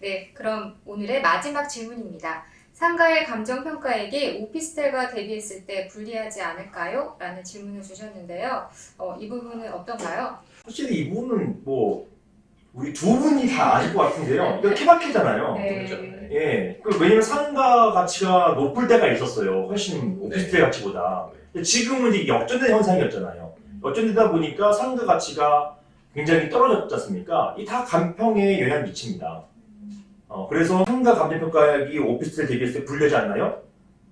네, 그럼 오늘의 마지막 질문입니다. 상가의 감정평가액이 오피스텔과 대비했을 때 불리하지 않을까요? 라는 질문을 주셨는데요. 어, 이 부분은 어떤가요? 확실히 이 부분은 뭐 우리 두 분이 다 아실 것 같은데요. 이거 케바케잖아요. 네. 예. 그 왜냐면 상가 가치가 높을 때가 있었어요. 훨씬 오피스텔 가치보다. 근데 지금은 이제 역전된 현상이었잖아요. 역전되다 보니까 상가 가치가 굉장히 떨어졌지 않습니까? 이 다 간평에 영향 미칩니다. 어, 그래서 상가 감정평가액이 오피스텔 대비했을 때 불리하지 않나요?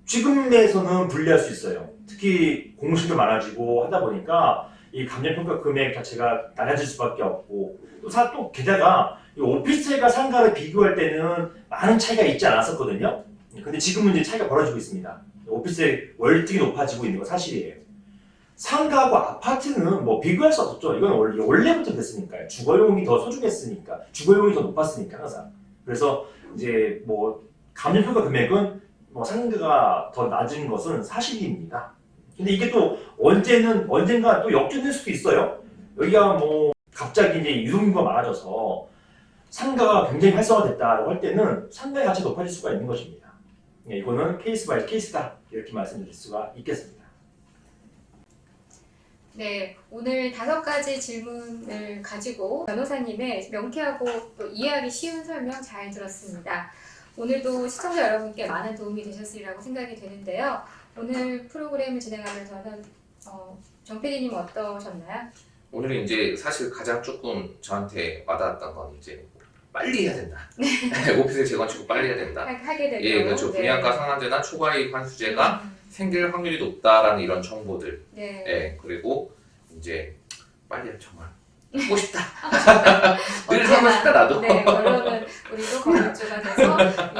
지금에서는 불리할 수 있어요. 특히 공실도 많아지고 하다 보니까 이 감정평가 금액 자체가 낮아질 수밖에 없고 또, 사, 또 게다가 이 오피스텔과 상가를 비교할 때는 많은 차이가 있지 않았었거든요. 근데 지금은 이제 차이가 벌어지고 있습니다. 오피스텔 월등히 높아지고 있는 건 사실이에요. 상가하고 아파트는 뭐 비교할 수 없었죠. 이건 원래, 원래부터 그랬으니까요. 주거용이 더 소중했으니까. 주거용이 더 높았으니까, 항상. 그래서 이제 뭐, 감정평가 금액은 뭐 상가가 더 낮은 것은 사실입니다. 근데 이게 또 언제는, 언젠가 또 역전될 수도 있어요. 여기가 뭐, 갑자기 이제 유동인구가 많아져서 상가가 굉장히 활성화됐다고 할 때는 상가의 가치가 높아질 수가 있는 것입니다. 네, 이거는 케이스 바이 케이스다. 이렇게 말씀드릴 수가 있겠습니다. 네, 오늘 다섯 가지 질문을 가지고 변호사님의 명쾌하고 또 이해하기 쉬운 설명 잘 들었습니다. 오늘도 시청자 여러분께 많은 도움이 되셨으리라고 생각이 되는데요. 오늘 프로그램을 진행하면서는 어, 정 PD님 어떠셨나요? 오늘은 이제 사실 가장 조금 저한테 와닿았던 건 이제 빨리 해야 된다. 오피스텔 재건축을 빨리 해야 된다. 하- 하게 될 예, 그렇죠. 네. 분양가 상한제나 초과이익 환수제가 음, 생길 확률이 높다라는 이런 정보들. 네. 예, 그리고 이제 빨리 정말 하고 싶다. 늘 하고 싶다 나도. 네, 결론은 우리도 건물주가 돼서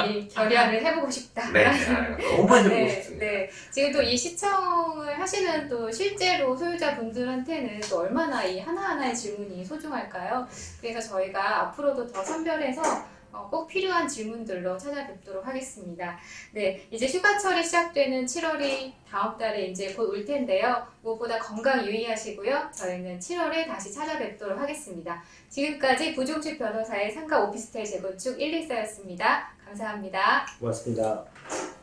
이 결의안을 해보고 싶다. 네, 아, 너무 많이 해보고 네, 싶습니다. 네. 지금 또 이 시청을 하시는 또 실제로 소유자분들한테는 또 얼마나 이 하나하나의 질문이 소중할까요? 그래서 저희가 앞으로도 더 선별해서 어, 꼭 필요한 질문들로 찾아뵙도록 하겠습니다. 네, 이제 휴가철이 시작되는 7월이 다음 달에 이제 곧 올 텐데요. 무엇보다 건강 유의하시고요. 저희는 7월에 다시 찾아뵙도록 하겠습니다. 지금까지 부종식 변호사의 상가 오피스텔 재건축 114였습니다. 감사합니다. 고맙습니다.